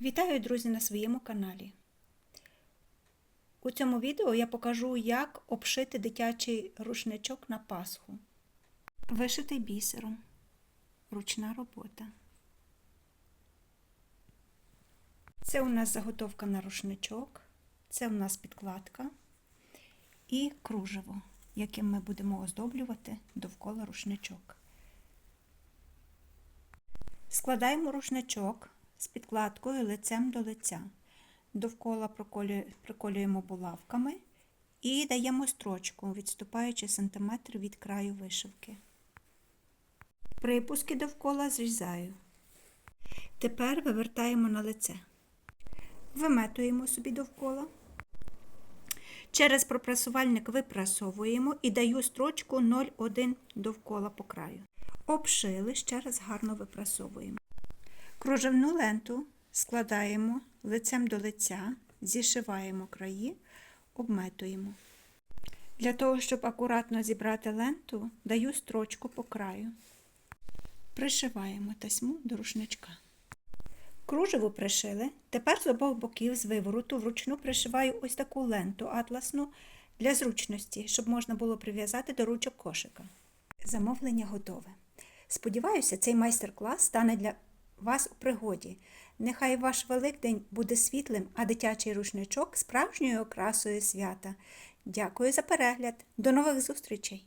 Вітаю, друзі, на своєму каналі. У цьому відео я покажу, як обшити дитячий рушничок на Пасху. Вишитий бісером. Ручна робота. Це у нас заготовка на рушничок, це у нас підкладка і кружево, яким ми будемо оздоблювати довкола рушничок. Складаємо рушничок з підкладкою лицем до лиця. Довкола приколюємо булавками і даємо строчку, відступаючи сантиметр від краю вишивки. Припуски довкола зрізаю. Тепер вивертаємо на лице. Виметуємо собі довкола. Через пропрасувальник випрасовуємо і даю строчку 0,1 довкола по краю. Обшили, ще раз гарно випрасовуємо. Кружевну ленту складаємо лицем до лиця, зішиваємо краї, обметуємо. Для того, щоб акуратно зібрати ленту, даю строчку по краю. Пришиваємо тасьму до рушничка. Кружево пришили. Тепер з обох боків з вивороту вручну пришиваю ось таку ленту атласну для зручності, щоб можна було прив'язати до ручок кошика. Замовлення готове. Сподіваюся, цей майстер-клас стане для вас у пригоді. Нехай ваш Великдень буде світлим, а дитячий рушничок справжньою окрасою свята. Дякую за перегляд. До нових зустрічей!